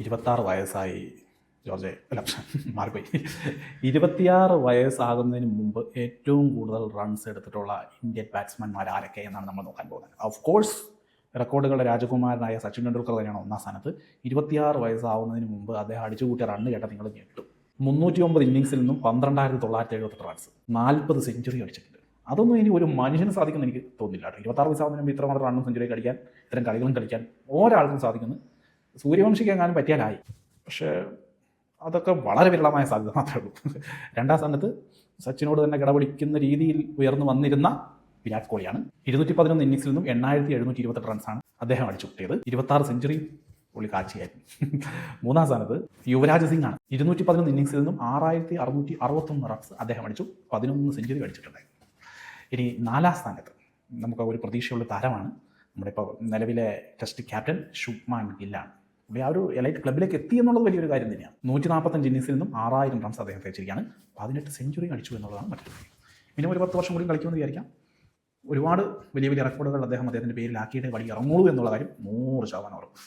ഇരുപത്താറ് വയസ്സായി ജോർജ്. അല്ല മാറിപ്പോയി. ഇരുപത്തിയാറ് വയസ്സാകുന്നതിന് മുമ്പ് ഏറ്റവും കൂടുതൽ റൺസ് എടുത്തിട്ടുള്ള ഇന്ത്യൻ ബാറ്റ്സ്മാൻമാർ ആരൊക്കെ എന്നാണ് നമ്മൾ നോക്കാൻ പോകുന്നത്. ഓഫ് കോഴ്സ് റെക്കോർഡുകളുടെ രാജകുമാരനായ സച്ചിൻ ടെണ്ടുൽക്കർ തന്നെയാണ് ഒന്നാം സ്ഥാനത്ത്. ഇരുപത്തിയാറ് വയസ്സാവുന്നതിന് മുമ്പ് അദ്ദേഹം അടിച്ചുകൂട്ടിയ റണ്ണ് കേട്ട നിങ്ങൾ ഞെട്ടും മുന്നൂറ്റി ഒമ്പത് ഇന്നിങ്സിൽ നിന്നും പന്ത്രണ്ടായിരത്തി തൊള്ളായിരത്തി എഴുപത്തെട്ട് റൺസ് നാൽപ്പത് സെഞ്ചുറി അടിച്ചിട്ടുണ്ട്. അതൊന്നും ഇനി ഒരു മനുഷ്യന് സാധിക്കുമെന്ന് എനിക്ക് തോന്നില്ല ഇരുപത്താറ് വയസ്സാവുന്നതിന് മുമ്പ് ഇത്രമാത്രം റണ്ണും സെഞ്ചുറി കളിക്കാൻ ഇത്തരം കളികളും കളിക്കാൻ ഒരാൾക്കും സാധിക്കുന്നു സൂര്യവംശിക്ക് എങ്ങാനും പറ്റിയാലായി. പക്ഷേ അതൊക്കെ വളരെ വിരളമായ സാധ്യത മാത്രമേ ഉള്ളൂ. രണ്ടാം സ്ഥാനത്ത് സച്ചിനോട് തന്നെ കിടപിടിക്കുന്ന രീതിയിൽ ഉയർന്നു വന്നിരുന്ന വിരാട് കോഹ്ലിയാണ്. ഇരുന്നൂറ്റി പതിനൊന്ന് ഇന്നിങ്സിൽ നിന്നും എണ്ണായിരത്തി എഴുന്നൂറ്റി ഇരുപത്തെട്ട് റൺസാണ് അദ്ദേഹം അടിച്ചു കിട്ടിയത്. ഇരുപത്താറ് സെഞ്ചുറി പുള്ളി കാഴ്ചയായിരുന്നു. മൂന്നാം സ്ഥാനത്ത് യുവരാജ് സിംഗ് ആണ്. ഇരുന്നൂറ്റി പതിനൊന്ന് ഇന്നിങ്സിൽ നിന്നും ആറായിരത്തി അറുന്നൂറ്റി അറുപത്തൊന്ന് റൺസ് അദ്ദേഹം അടിച്ചു. പതിനൊന്ന് സെഞ്ചുറി അടിച്ചിട്ടുണ്ടായിരുന്നു. ഇനി നാലാം സ്ഥാനത്ത് നമുക്ക് ഒരു പ്രതീക്ഷയുള്ള താരമാണ് നമ്മുടെ ഇപ്പോൾ നിലവിലെ ടെസ്റ്റ് ക്യാപ്റ്റൻ ശുഭ്മാൻ ഗില്ലാണ്. പുള്ളി ആ ഒരു എലൈറ്റ് ക്ലബിലേക്ക് എത്തി എന്നുള്ളത് വലിയൊരു കാര്യം തന്നെയാണ്. നൂറ്റി നാൽപ്പത്തഞ്ച് ഇന്നിങ്സിൽ നിന്നും ആറായിരം റൺസ് അദ്ദേഹം തേച്ചിരിക്കുകയാണ്. പതിനെട്ട് സെഞ്ചുറി അടിച്ചു എന്നുള്ളതാണ് മറ്റൊരു കാര്യം. മിനിമം ഒരു പത്ത് വർഷം കൂടി കളിക്കുമെന്ന് വിചാരിക്കാം. ഒരുപാട് വലിയ വലിയ റെക്കോർഡുകൾ അദ്ദേഹം അദ്ദേഹത്തിന്റെ പേരിലാക്കിയിട്ട് കളി ഇറങ്ങുള്ളൂ എന്നുള്ള കാര്യം നൂറ് ശതമാനം ഉറപ്പ്.